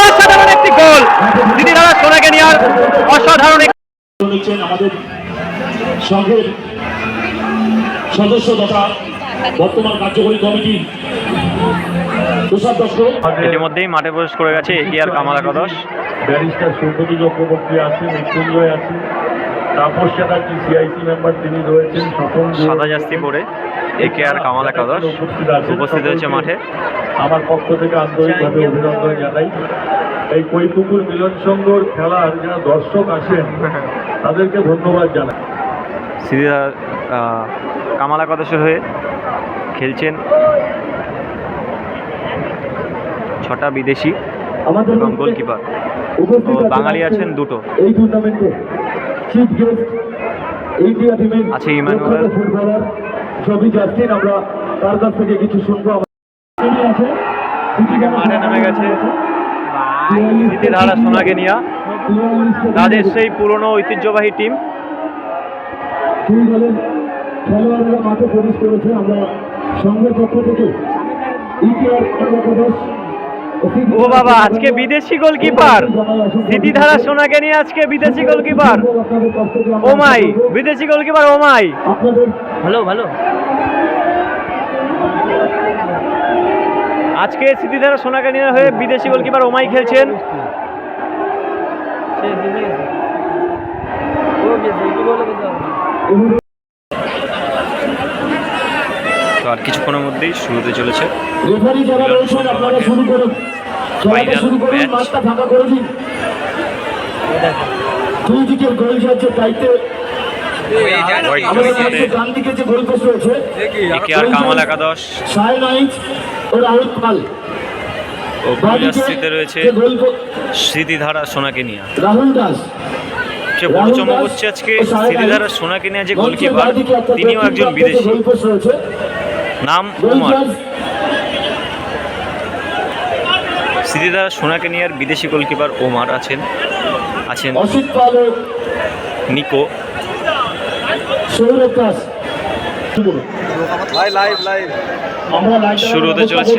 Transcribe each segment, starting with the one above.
অসাধারণ একটি গোল। সোনাকে নিয়ার অসাধারণ আমাদের সংঘের সদস্য তথা বর্তমান কার্যকরী কমিটি। ইতিমধ্যেই মাঠে প্রবেশ করে গেছে এগিয়ার কামাল একাদশ। ব্যারিস্টার সৌপতি চক্রবর্তী আছে মৃত্যুঞ্জয় আছে তাপস চ্যাটার্জি সিআইসি মেম্বার তিনি রয়েছেন সাদা জাস্তি পরে একে আর কামাল একাদশ উপস্থিত হয়েছে মাঠে। আমার পক্ষ থেকে আন্তরিকভাবে অভিনন্দন জানাই। এই কৈপুকুর মিলন সংঘর খেলার যারা দর্শক আসেন তাদেরকে ধন্যবাদ জানাই। সিরিয়া কামাল একাদশের হয়ে খেলছেন ছটা বিদেশি এবং গোলকিপার ও বাঙালি আছেন দুটো। এই টুর্নামেন্টে চিফ গেস্ট ইন্ডিয়া টিমের আছে ইমানুয়েল। প্রখ্যাত ফুটবলার ছবি যাচ্ছেন আমরা তার কাছ থেকে কিছু শুনব। আছে, মাঠে নেমে গেছে। তিয়াল্লিশ স্মৃতিধারা সোনাকে নিয়া। তিয়াল্লিশ তাদের সেই পুরনো ঐতিহ্যবাহী টিম। দুই দলের খেলোয়াড়রা মাঠে প্রবেশ করেছে। আমরা সংঘের পক্ষ থেকে ইতিহাস একাদশ ও বাবা আজকে বিদেশি গোলকিপার। স্মৃতিধারা সোনাকে নিয়ে আজকে বিদেশি গোলকিপার। আপনাদের কাছ থেকে আমরা ও মাই বিদেশি গোলকিপার ও মাই। ভালো ভালো। আজকে স্মৃতিধারা সোনাকে নিয়ে হয়ে বিদেশি গোলকিপার ওমাই খেলছেন তো আর কিছুক্ষণের মধ্যেই শুরু হতে চলেছে দুই দিকের গোল যাচ্ছে রয়েছে স্মৃতিধারা সোনাকে নিয়ে। রাহুল দাস। সে বড় চমক হচ্ছে আজকে স্মৃতিধারা সোনাকে নিয়ে যে গোলকিপার তিনিও একজন বিদেশি। নাম ওমার চার্জ সোনাকে নিয়ে আর বিদেশি গোলকিপার ওমার আছেন আছেন নিকো। শুরু হতে চলেছে।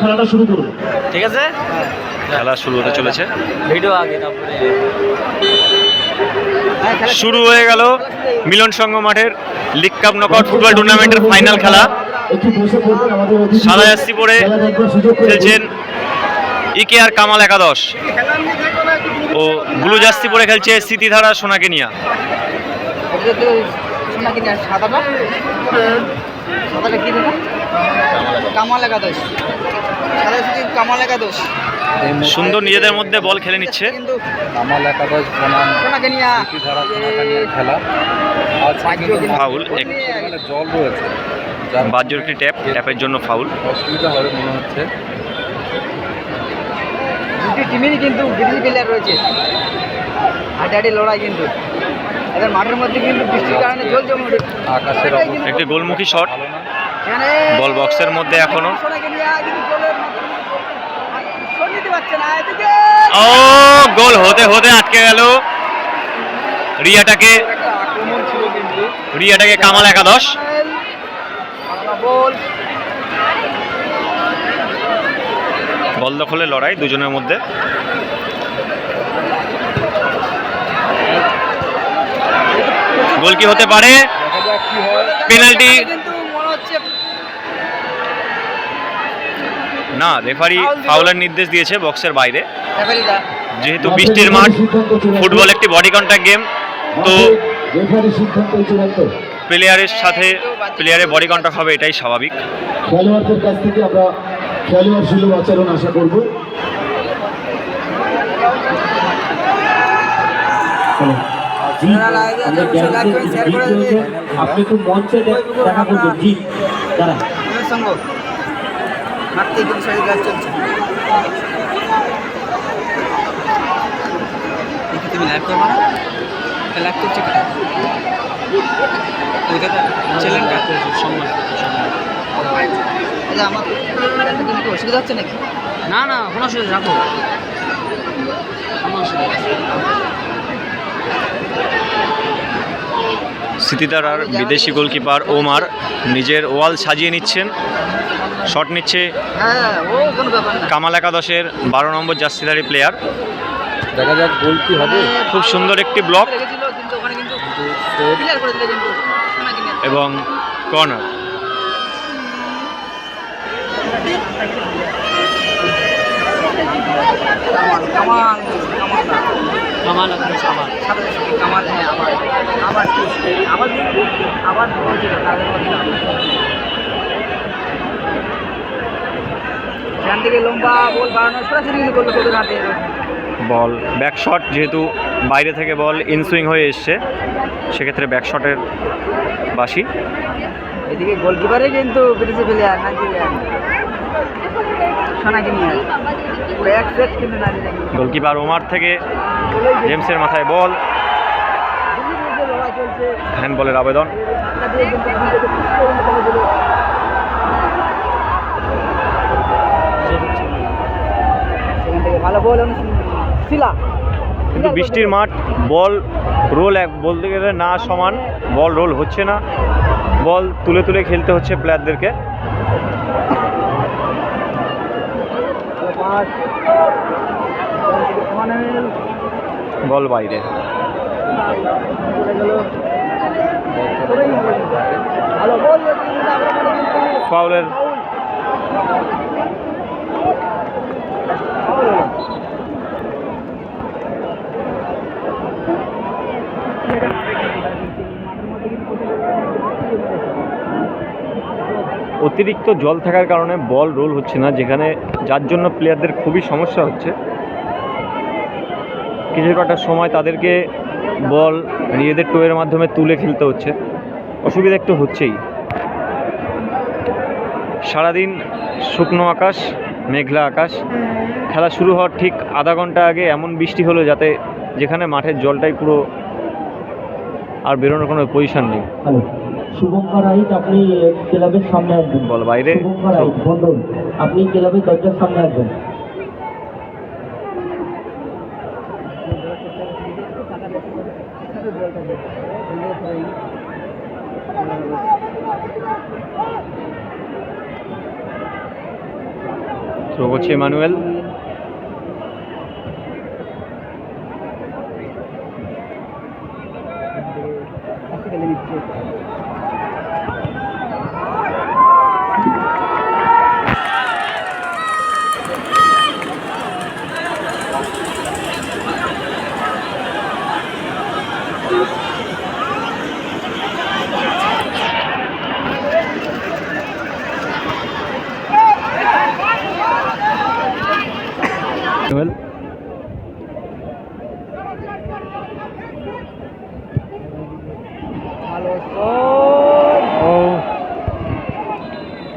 খেলাটা শুরু করুন। ঠিক আছে? খেলা শুরু হতে চলেছে। ভিডিও আগে তারপরে শুরু হয়ে গেল। মিলন সংঘ মাঠের লিগ কাপ নকআউট ফুটবল টুর্নামেন্টের ফাইনাল খেলা। সাদা জার্সি পরে। খেলছেন ইকে আর কামাল একাদশ। ও ব্লু জার্সি পরে খেলছে স্মৃতিধারা সোনাকে নিয়া সাদাটা সাদাটা কি দেবো কামাল একাদশ। কামাল একাদশ। সুন্দর নিজেদের মধ্যে বল খেলে নিচ্ছে। কিন্তু কামাল একাদশ বনাম খেলা। ফাউল এক মানে জল রয়েছে। যার একটি ট্যাপ ট্যাপের জন্য ফাউল। অসুবিধা হবে মনে হচ্ছে। দুটি টিমেরই কিন্তু বিদেশি প্লেয়ার রয়েছে। হাড্ডাহাড্ডি লড়াই কিন্তু। এদের মাঠের মধ্যে কিন্তু বৃষ্টির কারণে জল জমে আকাশের একটি গোলমুখী শট বল বক্সের মধ্যে এখনও সোনাকে নিয়ে কিন্তু গোলের শোন নিতে পারছে না এদিকে ও গোল হতে হতে আটকে গেল। রিয়াটাকে রিয়াটাকে কামাল একাদশ। বল দখলের লড়াই দুজনের মধ্যে। গোল কি হতে পারে? পেনাল্টি কিন্তু মনে হচ্ছে না রেফারি ফাউলের নির্দেশ দিয়েছে বক্সের বাইরে। যেহেতু বৃষ্টির মাঠ ফুটবল একটি বডি কন্ট্যাক্ট গেম তো রেফারি সিদ্ধান্ত চূড়ান্ত। প্লেয়ারের সাথে প্লেয়ারের বডি কন্ট্যাক্ট হবে এটাই স্বাভাবিক। খেলোয়াড়দের কাছ থেকে আমরা খেলোয়াড় সুলভ আচরণ আশা করব। জি, আমরা জ্ঞানকে জিত রয়েছে। আপনি তো মঞ্চে দেখা করবেন জি দাঁড়া সঙ্গ কিন্তু শরীর কাজ চলছে দেখি তুমি লাইভ করব না? লাইভ করছ কি? চ্যানেলটা সম্মান আচ্ছা আমার অসুবিধা হচ্ছে নাকি? না না কোনো অসুবিধা রাখো। কোনো স্মৃতিদার আর বিদেশি গোলকিপার ওমার নিজের ওয়াল সাজিয়ে নিচ্ছেন। শট নিচ্ছে কামাল একাদশের বারো নম্বর জার্সিধারী প্লেয়ার দেখা যাক গোল কি হবে। খুব সুন্দর একটি ব্লক। এবং কর্নার কামাল কামাল আবার আবার আবার থেকে লম্বা বল বাড়ানো সরাসরি কিন্তু করল হাতে বল ব্যাক শট যেহেতু বাইরে থেকে বল ইনসুইং হয়ে এসছে সেক্ষেত্রে ব্যাক শটের বাসি এদিকে গোলকিপারে কিন্তু বিদেশি প্লেয়ার নাইজেরিয়ান গোলকিপার ওমার থেকে জেমসের মাথায় বল। হ্যান্ড বলের আবেদন। বলে। ভালো বল শিলা। কিন্তু বৃষ্টির মাঠ বল রোল এক বলতে গেলে না সমান বল রোল হচ্ছে না। বল তুলে তুলে খেলতে হচ্ছে প্লেয়ারদেরকে। বল বাইরে। চলে গেল করেই হবে। ভালো বল কিন্তু আমরা মনে কিন্তু ফাউলের ফাউল ফাউল হলো। অতিরিক্ত জল থাকার কারণে বল রোল হচ্ছে না, যেখানে যার জন্য প্লেয়ারদের খুবই সমস্যা হচ্ছে। কিছু একটা সময় তাদেরকে বল নিজেদের টোয়ের মাধ্যমে তুলে খেলতে হচ্ছে। অসুবিধা একটু হচ্ছেই। সারাদিন শুকনো আকাশ, মেঘলা আকাশ। খেলা শুরু হওয়ার ঠিক আধা ঘণ্টা আগে এমন বৃষ্টি হলো যাতে যেখানে মাঠের জলটাই পুরো আর বেরোনোর কোনো পজিশন নেই। শুভঙ্কর রাইট আপনি ক্লাবের সামনে আসবেন। বল বাইরে। শুভঙ্কর রাইট মন্ডল আপনি ক্লাবের দরজার সামনে আসবেন। থ্রো করছে নিচ্ছে।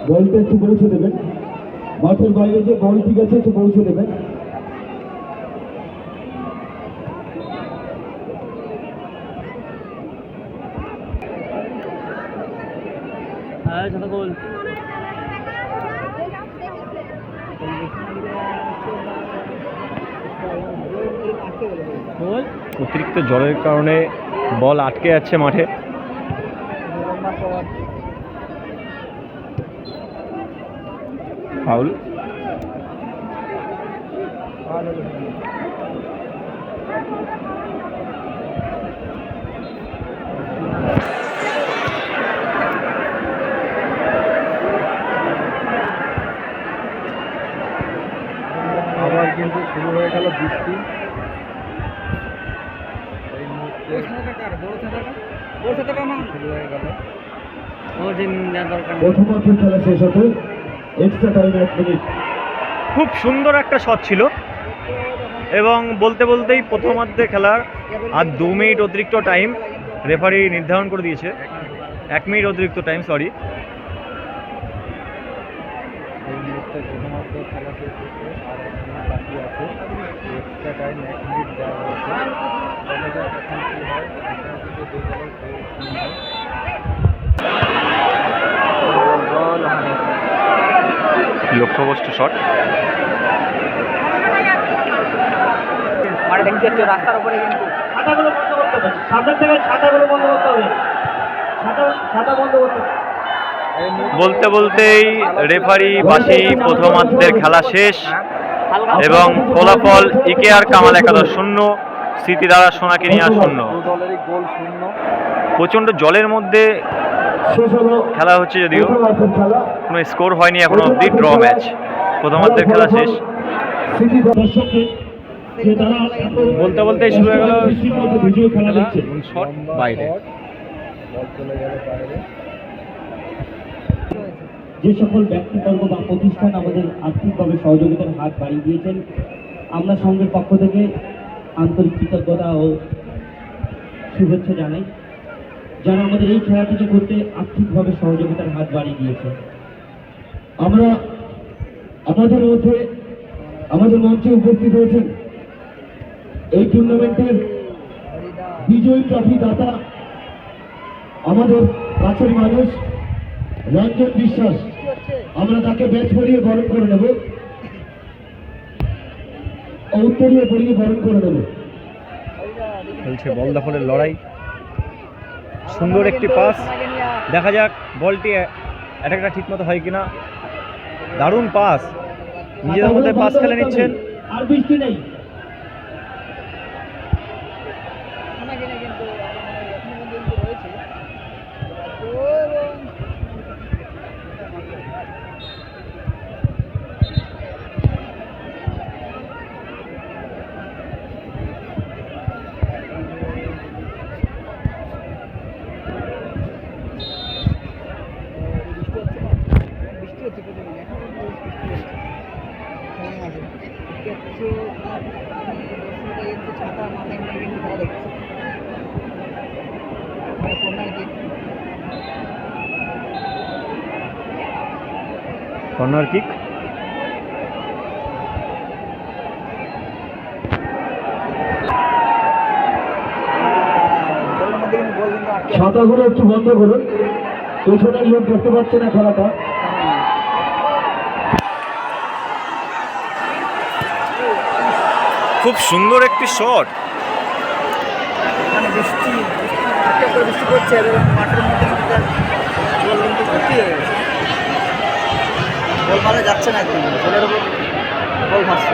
বলটা একটু পৌঁছে দেবেন মাঠের বাইরে যে বল ঠিক আছে একটু পৌঁছে দেবেন হ্যাঁ গোল? অতিরিক্ত জলের কারণে বল আটকে যাচ্ছে মাঠে। ফাউল? আবার কিন্তু শুরু হয়ে গেল বৃষ্টি। এই মুহূর্তে বড় ছাতাটা না শুরু হয়ে গেল ও দরকার। নেই। খেলা শেষ হতে এক্সট্রা টাইম এক মিনিট খুব সুন্দর একটা শট ছিল। এবং বলতে বলতেই প্রথমার্ধে খেলার আর দু মিনিট অতিরিক্ত টাইম রেফারি নির্ধারণ করে দিয়েছে। এক মিনিট অতিরিক্ত টাইম সরি এই লক্ষ্যবস্তু শট। মানে দেখতে হচ্ছে রাস্তার উপরে কিন্তু। ছাতাগুলো বন্ধ করতে হবে। সামনের থেকে ছাতাগুলো বন্ধ করতে হবে। ছাতা ছাতা বন্ধ করতে হবে। বলতে বলতেই রেফারি বাসি প্রথমার্ধের খেলা শেষ এবং ফলাফল ইকে আর কামাল একাদশ শূন্য স্মৃতি দ্বারা সোনাকে নিয়ে আর শূন্য। প্রচণ্ড জলের মধ্যে খেলা হচ্ছে যদিও। খেলা। কোনো স্কোর হয়নি এখনও অবধি ড্র ম্যাচ। প্রথমার্ধের খেলা শেষ। এত বলতে শুরু হয়ে গেল শট বাইরে। শট, বল চলে গেল বাইরে যে সকল ব্যক্তিবর্গ বা প্রতিষ্ঠান আমাদের আর্থিকভাবে সহযোগিতার হাত বাড়িয়ে দিয়েছেন আমরা সংঘের পক্ষ থেকে আন্তরিক কৃতজ্ঞতা ও শুভেচ্ছা জানাই। যারা আমাদের এই খেলাটিকে করতে আর্থিকভাবে সহযোগিতার হাত বাড়িয়ে দিয়েছে আমরা আমাদের মধ্যে, আমাদের মঞ্চে উপস্থিত হয়েছেন এই টুর্নামেন্টের বিজয়ী ট্রফি দাতা, আমাদের কাছের মানুষ, রঞ্জন বিশ্বাস। আমরা তাকে ব্যাচ পরিয়ে বরণ করে নেব। উত্তরীয় পরিয়ে বরণ করে নেব। চলছে বল দখলের লড়াই। সুন্দর একটি পাস দেখা যাক বলটি অ্যাটাকটা ঠিকমতো হয় কিনা। দারুণ পাস নিজেদের মধ্যে পাস খেলে নিচ্ছেন। আর বৃষ্টি নেই সোনাকিনি কিন্তু এখনও পর্যন্ত রয়েছে এবং বৃষ্টি হচ্ছে প্রচুর এখন বৃষ্টি হচ্ছে হ্যাঁ আছে কিছু দর্শকরা কিন্তু ছাতা মাথায় নিয়ে কিন্তু খেলা দেখছে মানে কন্যার দিক কর্নার কিক। ছাতাগুলো একটু বন্ধ করুন। পেছনের লোক দেখতে পাচ্ছে না খেলাটা। খুব সুন্দর একটি শট। মানে বৃষ্টি বৃষ্টি পড়ছে মাঠের মধ্যে কিন্তু তার জল কিন্তু ভর্তি হয়ে গেছে বল যাচ্ছে না একদম উপর বল ভাসছে।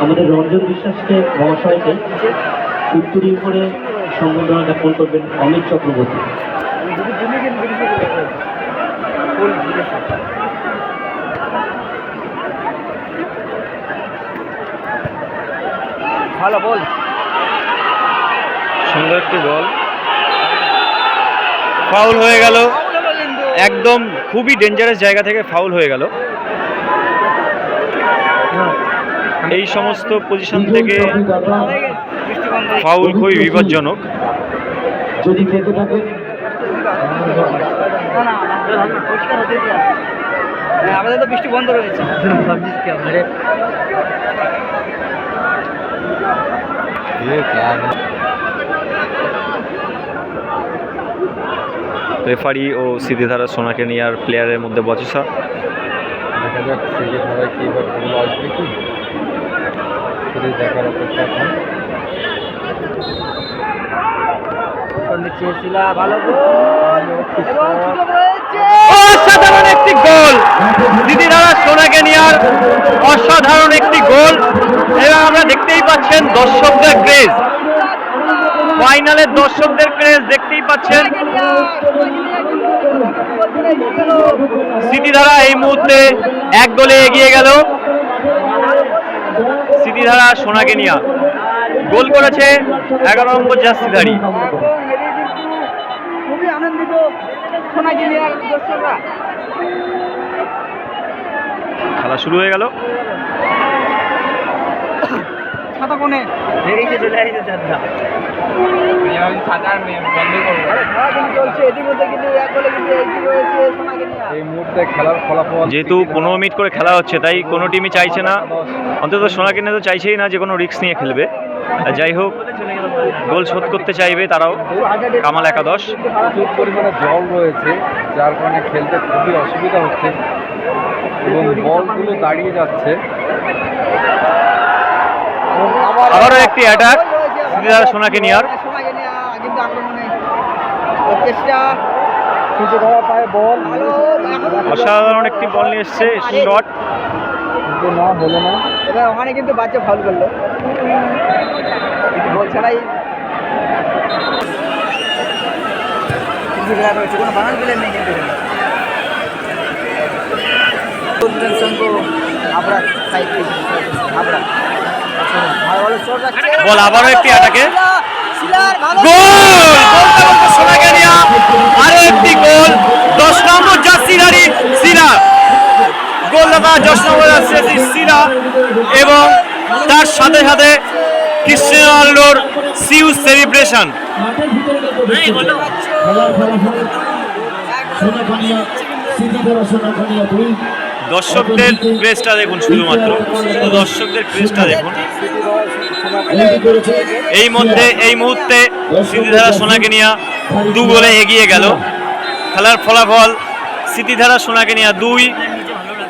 আমাদের রঞ্জন বিশ্বাসকে মহাশয়কে উত্তরী করে সম্বোধনা জ্ঞাপন করবেন অমিত চক্রবর্তী যদি তুমি কিন্তু বিদেশে গেলে রয়েছে ফুল ভালো বল। সুন্দর একটি বল। ফাউল হয়ে গেল। একদম খুবই ডেঞ্জারাস জায়গা থেকে ফাউল হয়ে গেল। এই সমস্ত পজিশন থেকে ফাউল খুবই বিপজ্জনক। আমাদের তো বৃষ্টি বন্ধ রয়েছে। রেফারি ও সিদ্ধিধারা সোনাকে নিয়ার প্লেয়ারের মধ্যে বচসা। দেখা যাক খেলায় কি এবার আসবে কি। সেটাই দেখার অপেক্ষা এখন চেয়েছিলা ভালো গোল এবং সুযোগ রয়েছে অসাধারণ একটি গোল। দিদিধারা সোনাকে নিয়ার অসাধারণ একটি গোল। এবং আমরা দেখতেই পাচ্ছেন দর্শকদের ক্রেজ। ফাইনালের দর্শকদের ক্রেজ দেখতেই পাচ্ছেন। স্মৃতিধারা এই মুহূর্তে এক গোলে এগিয়ে গেল। স্মৃতিধারা সোনাকে নিয়া। গোল করেছে এগারো নম্বর জার্সিধারী খুবই আনন্দিত। দর্শকরা। খেলা শুরু হয়ে গেল। ছাতা কোনে বেরিয়ে চলে আসছে ছাতা যেহেতু পনেরো মিনিট করে খেলা হচ্ছে তাই কোনো টিমই চাইছে না। অন্তত সোনাকে তো চাইছেই না যে কোনো রিস্ক নিয়ে খেলবে। যাই হোক গোল শোধ করতে চাইবে তারাও কামাল একাদশ। প্রচুর পরিমাণে জল রয়েছে যার কারণে খেলতে খুবই অসুবিধা হচ্ছে এবং বলগুলো দাঁড়িয়ে যাচ্ছে। আবারও একটি অ্যাটাক সিদ্ধিদার সোনাকে নিয়ার ভালো এখনও অসাধারণ একটি বল নিয়ে এসছে শট কিন্তু না হলো না। এবার ওখানে কিন্তু বাচ্চা ফাউল করল। কিন্তু বল ছাড়াই কিছু প্লেয়ার রয়েছে কোনো বানান প্লেয়ার নেই কিন্তু এখানে। উত্তম আমরা সাইড আমরা ভালো ভালো বল আবারও একটি গোল! সোনাগানিয়া। আরও একটি গোল। দশ নম্বর জার্সিদারি সিরা গোলদাতা নম্বর জার্সি সিরা এবং তার সাথে সাথে ক্রিশ্চিয়ানো রোনাল্ডোর সিউ সেলিব্রেশন। দর্শকদের ক্রেজটা দেখুন শুধুমাত্র। শুধু দর্শকদের ক্রেজটা দেখুন। এই মধ্যে এই মুহূর্তে স্মৃতিধারা সোনাকে নিয়ে দু গোলে এগিয়ে গেল। খেলার ফলাফল স্মৃতিধারা সোনাকে নিয়ে দুই।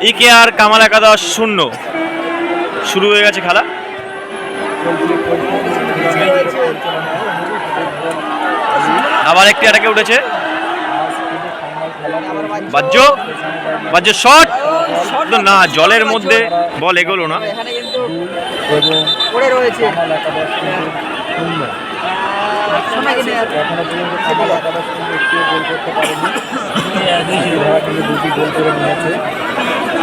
ইকে আর কামাল একাদশ শূন্য। শুরু হয়ে গেছে খেলা। আবার একটি আটাকে উঠেছে। বাজ্য বাজ্য শট। না, জলের মধ্যে বল এগোলো না।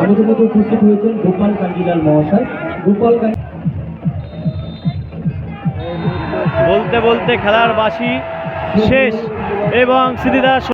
আমাদের মধ্যে উপস্থিত হয়েছেন গোপাল কাঞ্জিলাল মহাশয়। গোপাল বলতে বলতে খেলার বাসি শেষ এবং স্মৃতিদাস